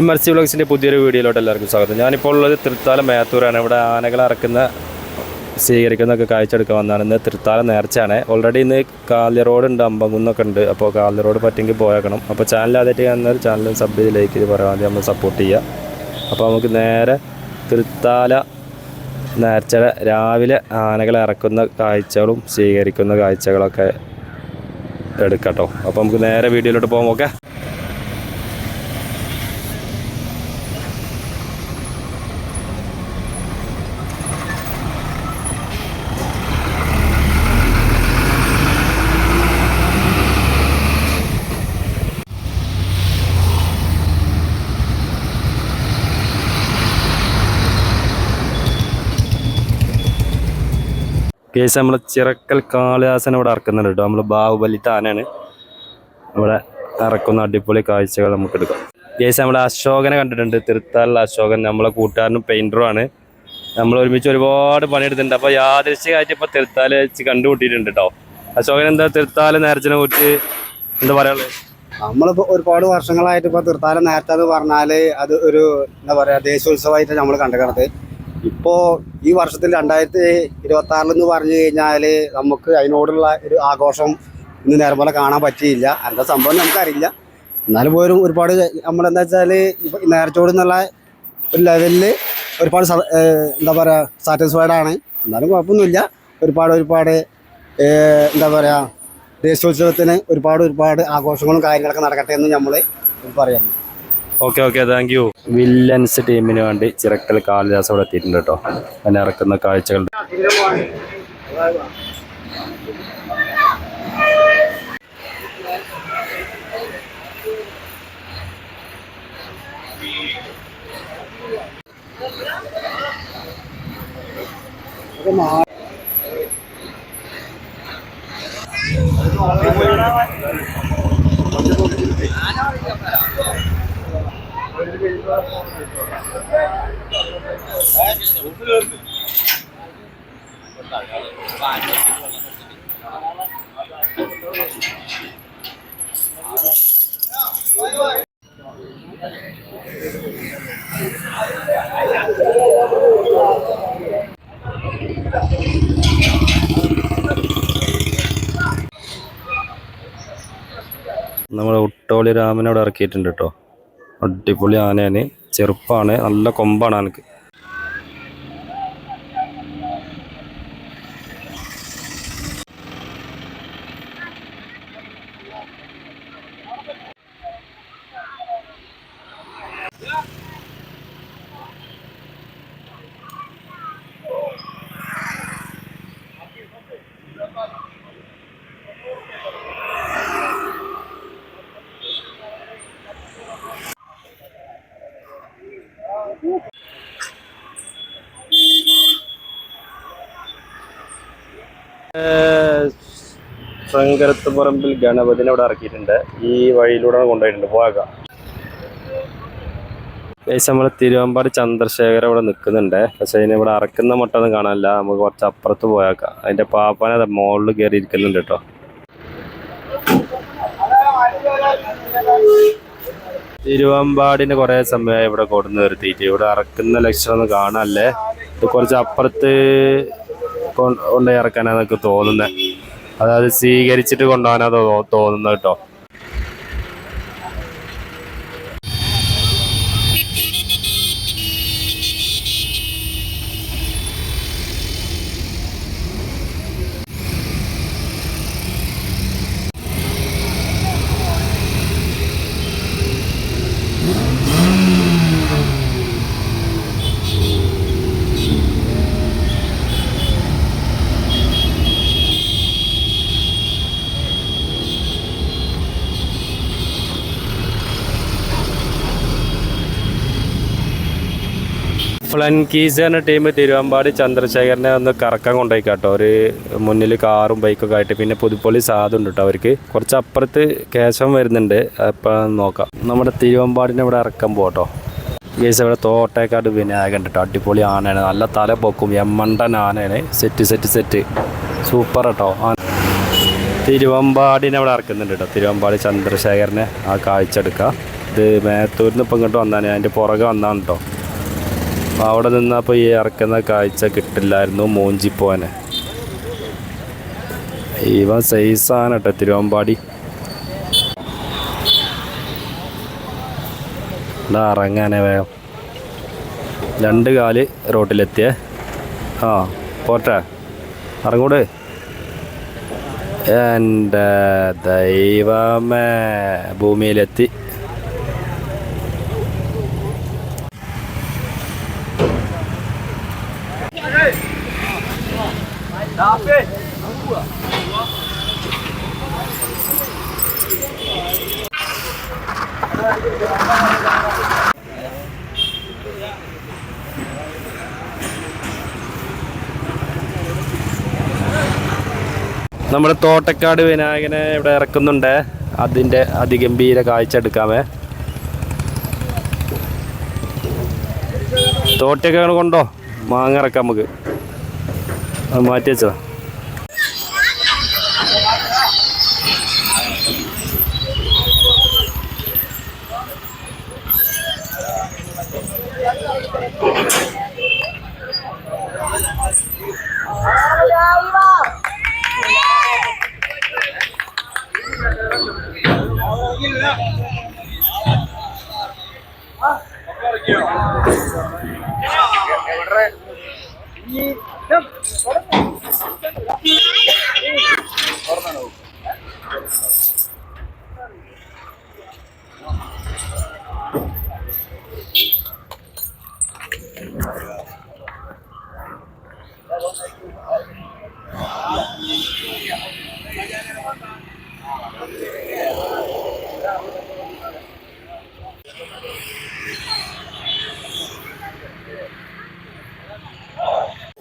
M L C വ്ളോഗ്സിന്റെ പുതിയൊരു വീഡിയോയിലോട്ട് എല്ലാവർക്കും സ്വാഗതം. ഞാനിപ്പോൾ ഉള്ളത് തൃത്താല മേത്തൂരാണ്. ഇവിടെ ആനകൾ ഇറക്കുന്ന സ്വീകരിക്കുന്നൊക്കെ കാഴ്ചയെടുക്കാൻ വന്നതാണ് ഇന്ന് തൃത്താല നേർച്ചയാണ്. ഓൾറെഡി ഇന്ന് കാലി റോഡ് ഉണ്ട് അമ്പകുന്നൊക്കെ ഉണ്ട്. അപ്പോൾ കാലി റോഡ് പറ്റുമെങ്കിൽ പോയേക്കണം. അപ്പോൾ ചാനൽ ആദ്യമായിട്ട് കാണുന്നവർ ചാനൽ സബ് ചെയ്ത് ലൈക്ക് ചെയ്ത് പറയാൻ മതി നമ്മൾ സപ്പോർട്ട് ചെയ്യുക. അപ്പോൾ നമുക്ക് നേരെ തൃത്താല നേർച്ചയുടെ രാവിലെ ആനകളെ ഇറക്കുന്ന കാഴ്ചകളും സ്വീകരിക്കുന്ന കാഴ്ചകളൊക്കെ എടുക്കട്ടോ അപ്പോൾ നമുക്ക് നേരെ വീഡിയോയിലോട്ട് പോകാം. ഓക്കെ? കേസ് നമ്മൾ ചിറക്കൽ കാളിദാസൻ ഇവിടെ ഇറക്കുന്നുണ്ട് കേട്ടോ. നമ്മൾ ബാഹുബലി താനാണ്. ഇവിടെ ഇറക്കുന്ന അടിപൊളി കാഴ്ചകൾ നമുക്ക് എടുക്കാം. കേസ് നമ്മൾ അശോകനെ കണ്ടിട്ടുണ്ട്. തിരുത്താലുള്ള അശോകൻ നമ്മളെ കൂട്ടുകാരനും പെയിന്ററുമാണ് നമ്മൾ ഒരുമിച്ച് ഒരുപാട് പണിയെടുത്തിട്ടുണ്ട്. അപ്പോൾ യാദൃശ്യമായിട്ട് ഇപ്പോൾ തിരുത്താൽ വെച്ച് കണ്ടുകൂട്ടിയിട്ടുണ്ട് കേട്ടോ. അശോകൻ എന്താ തിരുത്താൽ നേരത്തിനെ കുറിച്ച് എന്താ പറയാനുള്ളത്? നമ്മളിപ്പോൾ ഒരുപാട് വർഷങ്ങളായിട്ട് ഇപ്പോൾ തിരുത്താല നേരത്തെ എന്ന് പറഞ്ഞാൽ അത് ഒരു എന്താ പറയുക ദേശീയോത്സവമായിട്ട് നമ്മൾ കണ്ടുകിടന്നത് ഇപ്പോ ഈ വർഷത്തിൽ രണ്ടായിരത്തി ഇരുപത്തി ആറിൽ എന്ന് പറഞ്ഞു കഴിഞ്ഞാൽ നമുക്ക് അതിനോടുള്ള ഒരു ആഘോഷം ഇന്ന് നേരം പോലെ കാണാൻ പറ്റിയില്ല. എന്താ സംഭവം നമുക്കറിയില്ല. എന്നാലും പോലും ഒരുപാട് നമ്മളെന്താ വെച്ചാൽ ഇപ്പം നേരത്തോട് എന്നുള്ള ഒരു ലെവലിൽ ഒരുപാട് എന്താ പറയുക സാറ്റിസ്ഫൈഡ് ആണ്. എന്നാലും കുഴപ്പമൊന്നുമില്ല. ഒരുപാട് ഒരുപാട് എന്താ പറയുക ദേശോത്സവത്തിന് ഒരുപാട് ഒരുപാട് ആഘോഷങ്ങളും കാര്യങ്ങളൊക്കെ നടക്കട്ടെ എന്ന് നമ്മൾ പറയുന്നു okay okay thank you villains ടീമിന് വേണ്ടി ചിറക്കൽ കാളിദാസ് ഇവിടെ എത്തിയിട്ടുണ്ട് കേട്ടോ. അതിനെ ഇറക്കുന്ന കാഴ്ചകൾ നമ്മുടെ ഉട്ടോളി രാമനോട് ഇറക്കിയിട്ടുണ്ട് കേട്ടോ. അടിപൊളി ആനയാണ്. ചെറുപ്പാണ്. നല്ല കൊമ്പാണ് ആനക്ക്. ശങ്കരത്ത് പറമ്പിൽ ഗണപതിനെ ഇവിടെ ഇറക്കിയിട്ടുണ്ട്. ഈ വഴിയിലൂടെ കൊണ്ടുപോയിട്ടുണ്ട്. പോകാം. നമ്മൾ തിരുവമ്പാട് ചന്ദ്രശേഖരൻ ഇവിടെ നിൽക്കുന്നുണ്ട്. പക്ഷെ അതിനെ ഇവിടെ ഇറക്കുന്ന മട്ടൊന്നും കാണാനില്ല. നമുക്ക് കുറച്ച് അപ്പുറത്ത് പോയേക്കാം. അതിന്റെ പാപ്പാനെ അത് മുകളിൽ കയറി ഇരിക്കുന്നുണ്ട് കേട്ടോ. തിരുവമ്പാടിന് കുറെ സമയമായി ഇവിടെ കൊടുന്ന് നിർത്തിയിട്ട്. ഇവിടെ ഇറക്കുന്ന ലക്ഷണമൊന്നും കാണാനല്ലേ? ഇത് കുറച്ച് അപ്പുറത്ത് കൊണ്ട് ഇറക്കാനാണ് എനിക്ക് തോന്നുന്നത് അതായത് സ്വീകരിച്ചിട്ട് കൊണ്ടുപോകാനാ തോന്നുന്നത് കേട്ടോ. ഫ്ലൻകീസ് എന്ന ടീം തിരുവമ്പാടി ചന്ദ്രശേഖരനെ ഒന്ന് കറക്കാൻ കൊണ്ടുപോയി കേട്ടോ ഒരു മുന്നിൽ കാറും ബൈക്കൊക്കെ ആയിട്ട്. പിന്നെ പുതുപ്പള്ളി സാധുണ്ട് കേട്ടോ അവർക്ക്. കുറച്ച് അപ്പുറത്ത് കേശവം വരുന്നുണ്ട്. അപ്പം നോക്കാം. നമ്മുടെ തിരുവമ്പാടിനെ ഇവിടെ ഇറക്കാൻ പോട്ടോ. കേസ് ഇവിടെ തോട്ടേക്കാട് വിനായകൻ കേട്ടോ അടിപൊളി ആനയാണ്. നല്ല തല പൊക്കും എമ്മണ്ടൻ ആനയാണ് സെറ്റ് സെറ്റ് സെറ്റ് സൂപ്പർ കേട്ടോ തിരുവമ്പാടിനെ അവിടെ ഇറക്കുന്നുണ്ട് കേട്ടോ തിരുവമ്പാടി ചന്ദ്രശേഖരനെ ആ കാഴ്ച എടുക്കുക ഇത് മേത്തൂരിൽ നിന്ന് ഇപ്പം ഇങ്ങോട്ട് വന്നാണ്. അതിന്റെ പുറകെ വന്നാണ് കേട്ടോ അവിടെ നിന്നപ്പോൾ ഈ ഇറക്കുന്ന കാഴ്ച കിട്ടില്ലായിരുന്നു മൂഞ്ചിപ്പോനെ. ഇവൻ സൈസാണ് കേട്ടോ തിരുവമ്പാടി. ഇതാ ഇറങ്ങാനേ വേഗം. രണ്ട് കാൽ റോട്ടിലെത്തിയേ. ആ പോട്ടെ. ഇറങ്ങൂട്. എന്റെ ദൈവമേ ഭൂമിയിലെത്തി. നമ്മുടെ തോട്ടക്കാട് വിനായകനെ ഇവിടെ ഇറക്കുന്നുണ്ട്. അതിന്റെ അതിഗംഭീര കാഴ്ച എടുക്കാമേ. തോട്ടൊക്കെ കൊണ്ടോ? മാങ്ങ ഇറക്കാം നമുക്ക്. അത് മാറ്റി What if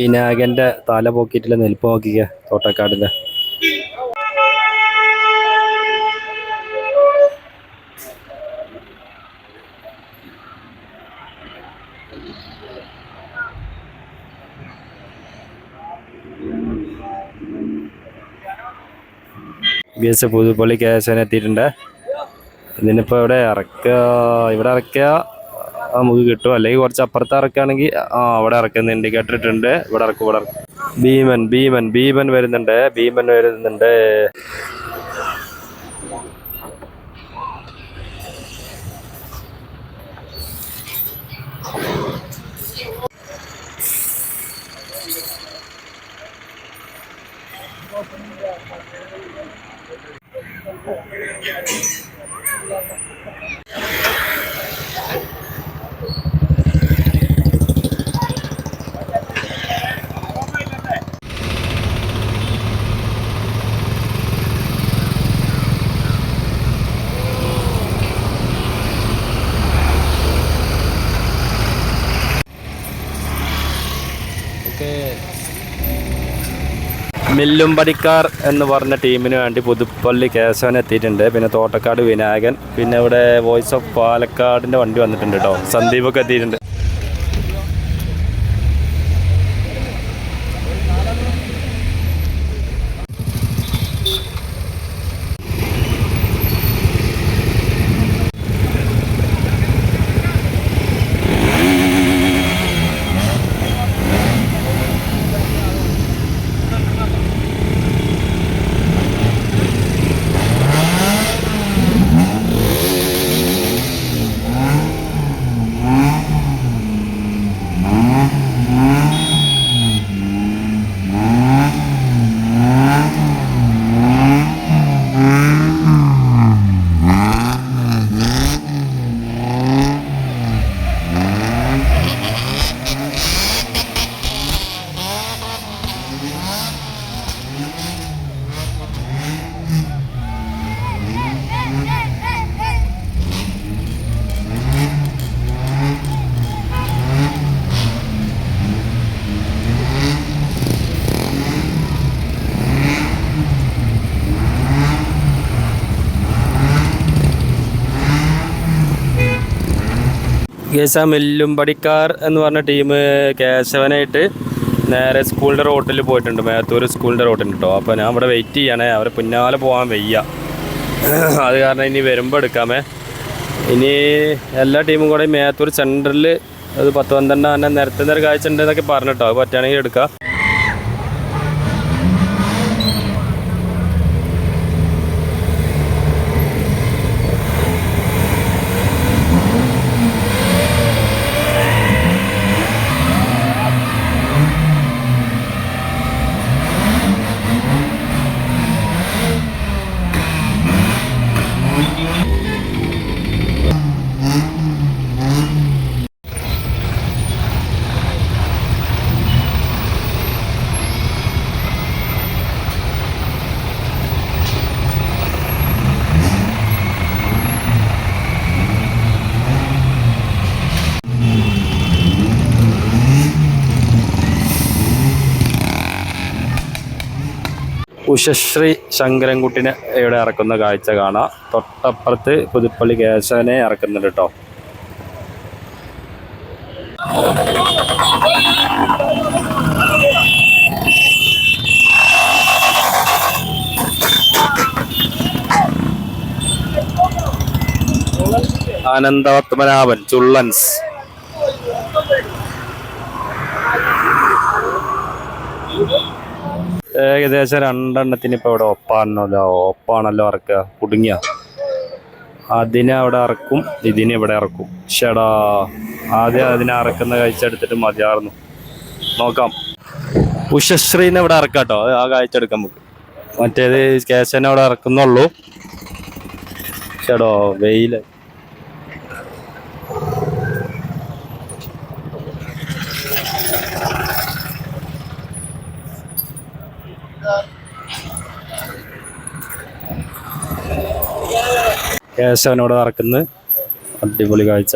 വിനായകന്റെ തല പോക്കിട്ടില്ല നെൽപ്പ് നോക്കിക്ക തോട്ടക്കാടിന്റെ. ബി എസ് പുതുപ്പള്ളി കേസന എത്തിയിട്ടുണ്ട്. ഇതിനിപ്പോൾ ഇവിടെ ഇറക്കുക ഇവിടെ ഇറക്കുക നമുക്ക് കിട്ടും. അല്ലെങ്കിൽ കുറച്ച് അപ്പുറത്ത് ഇറക്കുകയാണെങ്കിൽ ആ അവിടെ ഇറക്കുന്ന ഇൻഡിക്കേറ്റർ ഇട്ടുണ്ട് ഇവിടെ ഇറക്കും ഇവിടെ ഇറക്കും. ഭീമൻ ഭീമൻ ഭീമൻ വരുന്നുണ്ട് ഭീമൻ വരുന്നുണ്ട്. മില്ലും പടിക്കാർ എന്ന് പറഞ്ഞ ടീമിന് വേണ്ടി പുതുപ്പള്ളി കേശവൻ എത്തിയിട്ടുണ്ട്. പിന്നെ തോട്ടക്കാട് വിനായകൻ പിന്നെ ഇവിടെ വോയിസ് ഓഫ് പാലക്കാടിന്റെ വണ്ടി വന്നിട്ടുണ്ട് കേട്ടോ സന്ദീപൊക്കെ എത്തിയിട്ടുണ്ട്. കേസ മില്ലുംപടിക്കാർ എന്ന് പറഞ്ഞ ടീം കേശവനായിട്ട് നേരെ സ്കൂളിന്റെ റോട്ടിൽ പോയിട്ടുണ്ട്. മേത്തൂർ സ്കൂളിന്റെ റോട്ടിൽ കേട്ടോ അപ്പോൾ ഞാൻ ഇവിടെ വെയിറ്റ് ചെയ്യണേ. അവരെ പിന്നാലെ പോകാൻ വയ്യ. അത് കാരണം ഇനി വരുമ്പോൾ എടുക്കാമേ. ഇനി എല്ലാ ടീമും കൂടെ മേത്തൂർ സെന്ററിൽ അത് പത്ത് പന്ത്രണ്ട് തന്നെ നിരത്തുന്ന ഒരു കാഴ്ച ഉണ്ട് എന്നൊക്കെ പറഞ്ഞിട്ടോ. അത് പറ്റുകയാണെങ്കിൽ എടുക്കാം. ഉഷശ്രീ ശങ്കരൻകുട്ടിനെ ഇവിടെ ഇറക്കുന്ന കാഴ്ച കാണാം. തൊട്ടപ്പുറത്ത് പുതുപ്പള്ളി കേശവനെ ഇറക്കുന്നുണ്ട് കേട്ടോ. ആനന്ദവത്മനാഭൻ ചുള്ളൻസ്. ഏകദേശം രണ്ടെണ്ണത്തിന് ഇപ്പോൾ ഇവിടെ ഒപ്പാണല്ലോ ഒപ്പാണല്ലോ ഇറക്കുക. കുടുങ്ങിയ? അതിനെ അവിടെ ഇറക്കും ഇതിനെ ഇവിടെ ഇറക്കും. ഷടാ ആദ്യം അതിനെ ഇറക്കുന്ന കാഴ്ച എടുത്തിട്ട് മതിയാർന്നു. നോക്കാം. ഉഷശ്രീനെ ഇവിടെ ഇറക്കാം കേട്ടോ. ആ കാഴ്ച എടുക്കാം നമുക്ക്. മറ്റേത് കേശനെ അവിടെ ഇറക്കുന്നുള്ളൂ. ഷടോ വെയിൽ കേശവനോട് നടക്കുന്നത്. അടിപൊളി കാഴ്ച.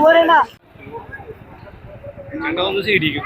പൂരണ രണ്ടാമത് സീഡിക്കും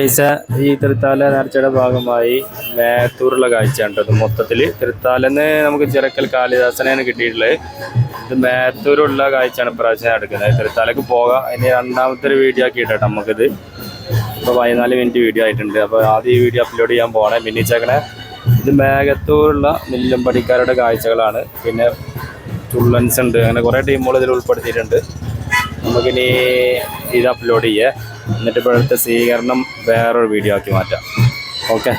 ഗൈസ ഈ തൃത്താല നേർച്ചയുടെ ഭാഗമായി മേത്തൂറുള്ള കാഴ്ചയാണ് കേട്ടോ മൊത്തത്തിൽ തൃത്താലെന്ന് നമുക്ക് ചിറക്കൽ കാളിദാസനെയാണ് കിട്ടിയിട്ടുള്ളത്. ഇത് മേത്തൂരുള്ള കാഴ്ചയാണ് പ്രാവശ്യം എടുക്കുന്നത് തൃത്താലക്ക് പോകാം. ഇനി രണ്ടാമത്തെ ഒരു വീഡിയോ ആക്കി ഇട്ടോ നമുക്കിത്. ഇപ്പോൾ പതിനാല് മിനിറ്റ് വീഡിയോ ആയിട്ടുണ്ട്. അപ്പോൾ ആദ്യം ഈ വീഡിയോ അപ്ലോഡ് ചെയ്യാൻ പോകണേ പിന്നെ ചേക്കണേ ഇത് മേഘത്തൂരുള്ള മില്ലമ്പടിക്കാരുടെ കാഴ്ചകളാണ്. പിന്നെ ചുള്ളൻസ് ഉണ്ട്. അങ്ങനെ കുറേ ടീമുകൾ ഇതിൽ ഉൾപ്പെടുത്തിയിട്ടുണ്ട്. നമുക്കിനി ഇത് അപ്ലോഡ് ചെയ്യേ. എന്നിട്ട് ഇപ്പോഴത്തെ സ്വീകരണം വേറൊരു വീഡിയോ ആക്കി മാറ്റാം. ഓക്കെ